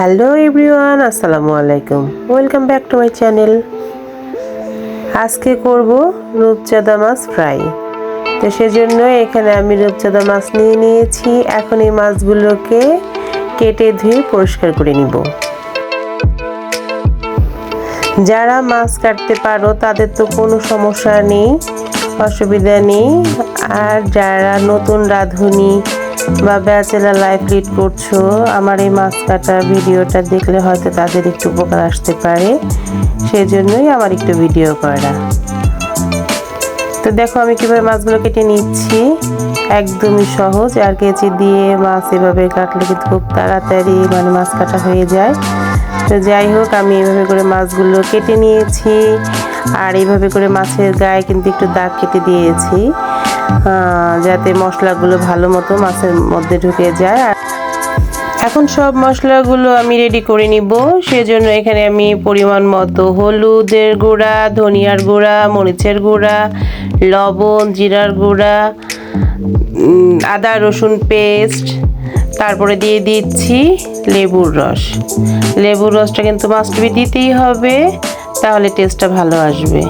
Hello everyone, আসসালামু আলাইকুম। Welcome back to my channel. আজকে করব রূপচাঁদা মাছ ফ্রাই। তো সেজন্য এখানে আমি রূপচাঁদা মাছ নিয়ে নিয়েছি। এখন এই মাছগুলোকে কেটে ধুয়ে পরিষ্কার করে নিব। যারা মাছ কাটতে পারো, তাদের তো কোনো সমস্যা নেই, অসুবিধা নেই। আর যারা নতুন রাঁধুনি বা ব্যাচেলার লাইফ লিড করছ, আমার এই মাছ কাটার ভিডিওটা দেখলে হয়তো তাদের একটু উপকার আসতে পারে, সেজন্যই আমার একটু ভিডিও করা। তো দেখো আমি কীভাবে মাছগুলো কেটে নিচ্ছি, একদমই সহজ, আর কেচি দিয়ে মাছ এভাবে কাটলে কিন্তু খুব তাড়াতাড়ি মানে মাছ কাটা হয়ে যায়। তো যাই হোক, আমি এভাবে করে মাছগুলো কেটে নিয়েছি, আর এইভাবে করে মাছের গায়ে কিন্তু একটু দাগ কেটে দিয়েছি। যাতে মশলাগুলো ভালো মতো মাছের মধ্যে ঢুকে যায়। আর এখন সব মশলাগুলো আমি রেডি করে নিব। সেজন্য এখানে আমি পরিমাণ মতো হলুদের গুঁড়া, ধনিয়ার গুঁড়া, মরিচের গুঁড়া, লবণ, জিরার গুঁড়া আদা, রসুন পেস্ট, তারপরে দিয়ে দিচ্ছি লেবুর রস। লেবুর রসটা কিন্তু মাস্টবি দিতেই হবে, তাহলে টেস্টটা ভালো আসবে।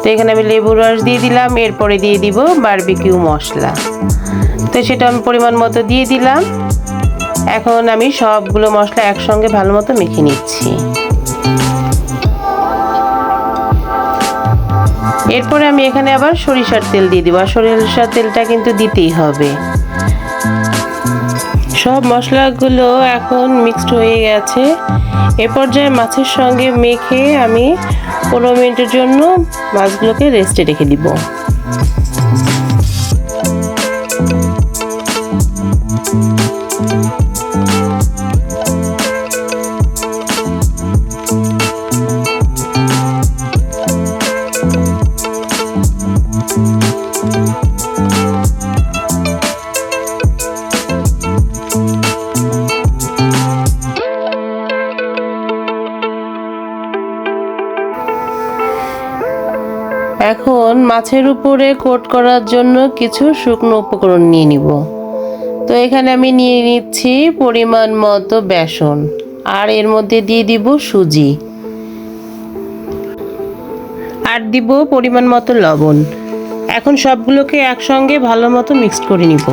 তো এখানে আমি লেবুর রস দিয়ে দিলাম, এরপরে দিয়ে দিব বারবিকিউ মশলা। তো সেটা আমি পরিমাণ মতো দিয়ে দিলাম। এখন আমি সবগুলো মশলা একসঙ্গে ভালো মতো মেখে নিচ্ছি। এরপরে আমি এখানে আবার সরিষার তেল দিয়ে দিব, আর সরিষার তেলটা কিন্তু দিতেই হবে। সব মশলাগুলো এখন মিক্সড হয়ে গেছে। এ পর্যায়ে মাছের সঙ্গে মেখে আমি পনেরো মিনিটের জন্য মাছগুলোকে রেস্টে রেখে দিব। এখন মাছের উপরে কোট করার জন্য কিছু শুকনো উপকরণ নিয়ে নিব। তো এখানে আমি নিয়ে নিচ্ছি পরিমাণ মতো বেসন, আর এর মধ্যে দিয়ে দিব সুজি। আর দিব পরিমাণ মতো লবণ। এখন সবগুলোকে একসঙ্গে ভালো মতো মিক্সড করে নিব।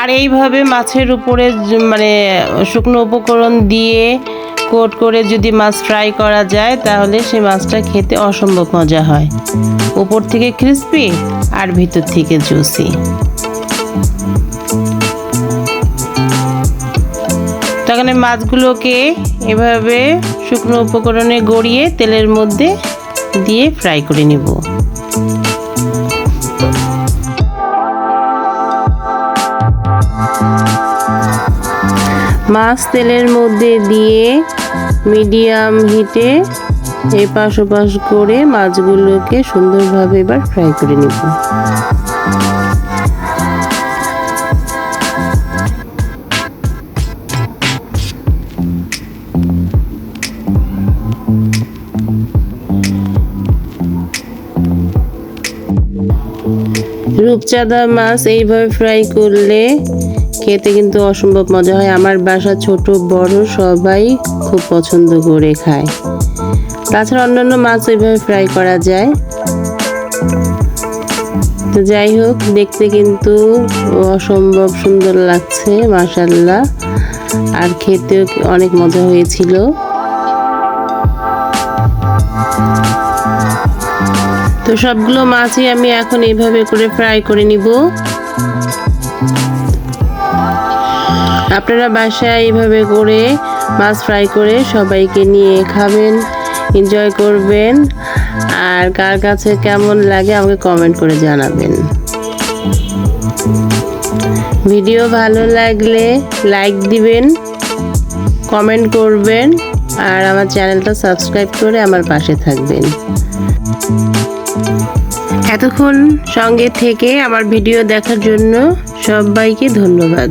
আর এইভাবে মাছের উপরে মানে শুকনো উপকরণ দিয়ে কোট করে যদি মাছ ফ্রাই করা যায়, তাহলে সেই মাছটা খেতে অসম্ভব মজা হয়। উপর থেকে ক্রিসপি আর ভিতর থেকে জুসি তখন মাছগুলোকে এভাবে শুকনো উপকরণে গড়িয়ে তেলের মধ্যে দিয়ে ফ্রাই করে নিব। মাছ তেলের মধ্যে দিয়ে মিডিয়াম হিটে এপাশ ওপাশ করে মাছগুলোকে সুন্দরভাবে এবার ফ্রাই করে নেব। রূপচাঁদা মাছ এইভাবে ফ্রাই করলে খেতে কিন্তু অসম্ভব মজা হয়। আমার বাসা ছোট, বড়, সবাই খুব পছন্দ করে খায়। তাছাড়া অন্যান্য মাছ ওইভাবে ফ্রাই করা যায়। তো যাই হোক, দেখতে কিন্তু অসম্ভব সুন্দর লাগছে মাসাল্লাহ আর খেতেও অনেক মজা হয়েছিল। তো সবগুলো মাছই আমি এখন এইভাবে করে ফ্রাই করে নিব। আপনারা বাসায় এইভাবে করে মাছ ফ্রাই করে সবাইকে নিয়ে খাবেন এনজয় করবেন। আর কার কাছে কেমন লাগে আমাকে কমেন্ট করে জানাবেন। ভিডিও ভালো লাগলে লাইক দিবেন কমেন্ট করবেন, আর আমার চ্যানেলটা সাবস্ক্রাইব করে আমার পাশে থাকবেন। এতক্ষণ সঙ্গে থেকে আমার ভিডিও দেখার জন্য সবাইকে ধন্যবাদ।